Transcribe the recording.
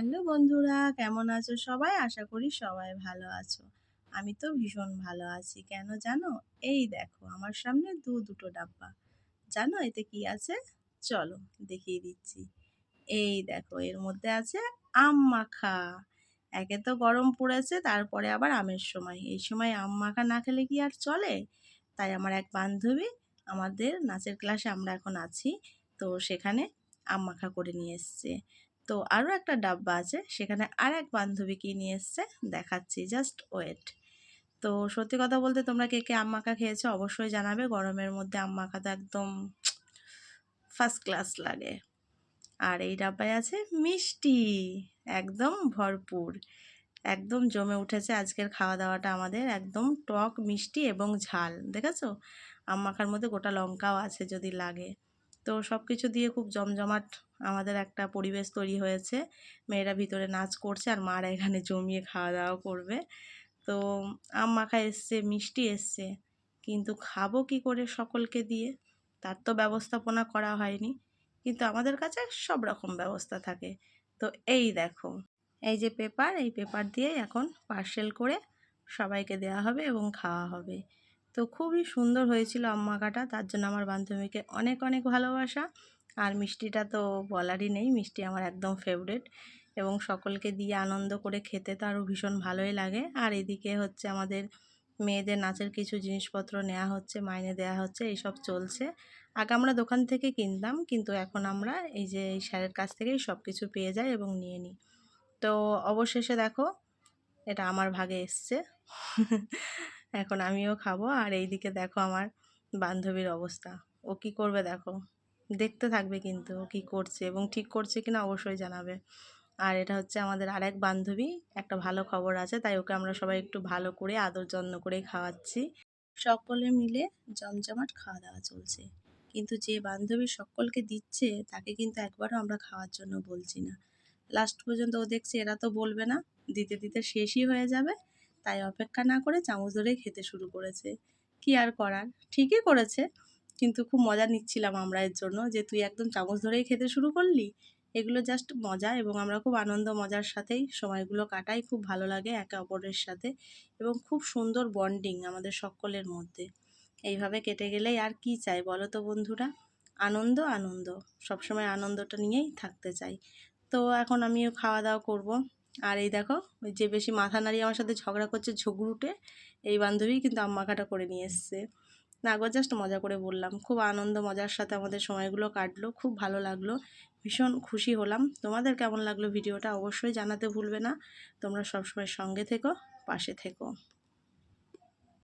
Hello বন্ধুরা, কেমন আছো সবাই? আশা করি সবাই ভালো আছো। আমি তো ভীষণ ভালো আছি। কেন জানো? এই দেখো, আমার সামনে দু দুটো ডাব্বা। জানো, এতে কি আছে? চলো, দেখিয়ে দিচ্ছি। এই দেখো, এর মধ্যে আছে আম মাখা। একে তো গরম পড়েছে, তারপরে আবার আমের সময়। এই সময় আম মাখা না খেলে কি আর চলে? তাই আমার এক বান্ধবী, আমাদের নাচের ক্লাসে আমরা এখন আছি, তো সেখানে আম মাখা করে নিয়ে এসছে। তো আরও একটা ডাব্বা আছে, সেখানে আর এক বান্ধবী কি নিয়ে এসছে, দেখাচ্ছি জাস্ট ওয়েট তো সত্যি কথা বলতে তোমরা কে কে আম মাখা খেয়েছো অবশ্যই জানাবে, গরমের মধ্যে আম মাখা তো একদম ফার্স্ট ক্লাস লাগে। আর এই ডাব্বায় আছে মিষ্টি, একদম ভরপুর, একদম জমে উঠেছে আজকের খাওয়া দাওয়াটা আমাদের, একদম টক, মিষ্টি এবং ঝাল, দেখেছ? আম মাখার মধ্যে গোটা লঙ্কাও আছে যদি লাগে। তো সব কিছু দিয়ে খুব জমজমাট আমাদের একটা পরিবেশ তৈরি হয়েছে। মেয়েরা ভিতরে নাচ করছে আর মারা এখানে জমিয়ে খাওয়া দাওয়া করবে। তো আম মাখা এসছে, মিষ্টি এসছে, কিন্তু খাব কি করে সকলকে দিয়ে? তার তো ব্যবস্থাপনা করা হয়নি, কিন্তু আমাদের কাছে সব রকম ব্যবস্থা থাকে। তো এই দেখো, এই যে পেপার, এই পেপার দিয়ে এখন পার্সেল করে সবাইকে দেওয়া হবে এবং খাওয়া হবে। তো খুবই সুন্দর হয়েছিল আম্মাকাটা তার জন্য আমার বান্ধবীকে অনেক অনেক ভালোবাসা। আর মিষ্টিটা তো বলারই নেই, মিষ্টি আমার একদম ফেভারেট এবং সকলকে দিয়ে আনন্দ করে খেতে তো আরও ভীষণ ভালোই লাগে। আর এদিকে হচ্ছে আমাদের মেয়েদের নাচের কিছু জিনিসপত্র নেওয়া হচ্ছে, মাইনে দেওয়া হচ্ছে, এইসব চলছে। আগে আমরা দোকান থেকে কিনতাম, কিন্তু এখন আমরা এই যে এই স্যারের কাছ থেকেই সব কিছু পেয়ে যাই এবং নিয়ে নিই। তো অবশেষে দেখো, এটা আমার ভাগে এসছে। এখন আমিও খাব। আর এই দিকে দেখো আমার বান্ধবীর অবস্থা। ও কি করবে দেখো? দেখতে থাকবে কিন্তু ও কী করছে এবং ঠিক করছে কিনা অবশ্যই জানাবে। আর এটা হচ্ছে আমাদের আরেক বান্ধবী। একটা ভালো খবর আছে, তাই ওকে আমরা সবাই একটু ভালো করে, আদর যত্ন করে খাওয়াচ্ছি। সকলে মিলে জমজমাট খাওয়া দাওয়া চলছে। কিন্তু যে বান্ধবী সকলকে দিচ্ছে, তাকে কিন্তু একবারও আমরা খাওয়ার জন্য বলছি না। লাস্ট পর্যন্ত ও দেখছে, এরা তো বলবে না। দিতে দিতে শেষই হয়ে যাবে। তাই অপেক্ষা না করে চামচ ধরেই খেতে শুরু করেছে। কি আর করার? ঠিকই করেছে, কিন্তু খুব মজা নিচ্ছিলাম আমরা এর জন্য যে তুই একদম চামচ ধরেই খেতে শুরু করলি। এগুলো জাস্ট মজা এবং আমরা খুব আনন্দ মজার সাথেই সময়গুলো কাটাই, খুব ভালো লাগে একে অপরের সাথে এবং খুব সুন্দর বন্ডিং আমাদের সকলের মধ্যে। এইভাবে কেটে গেলেই আর কি চাই বলো তো বন্ধুরা? আনন্দ আনন্দ। সবসময় আনন্দটা নিয়েই থাকতে চাই। তো এখন আমিও খাওয়া দাওয়া করব। আর এই দেখো, ওই যে বেশি মাথা নাড়িয়ে আমার সাথে ঝগড়া করছে ঝগড়ুটে, এই বান্ধবী কিন্তু আম্মাকাটা করে নিয়ে এসছে। না গো জাস্ট মজা করে বললাম। খুব আনন্দ, মজার সাথে আমাদের সময়গুলো কাটলো, খুব ভালো লাগল। ভীষণ খুশি হলাম। তোমাদের কেমন লাগল ভিডিওটা অবশ্যই জানাতে ভুলবে না। তোমরা সবসময় সঙ্গে থেকো, পাশে থেকো।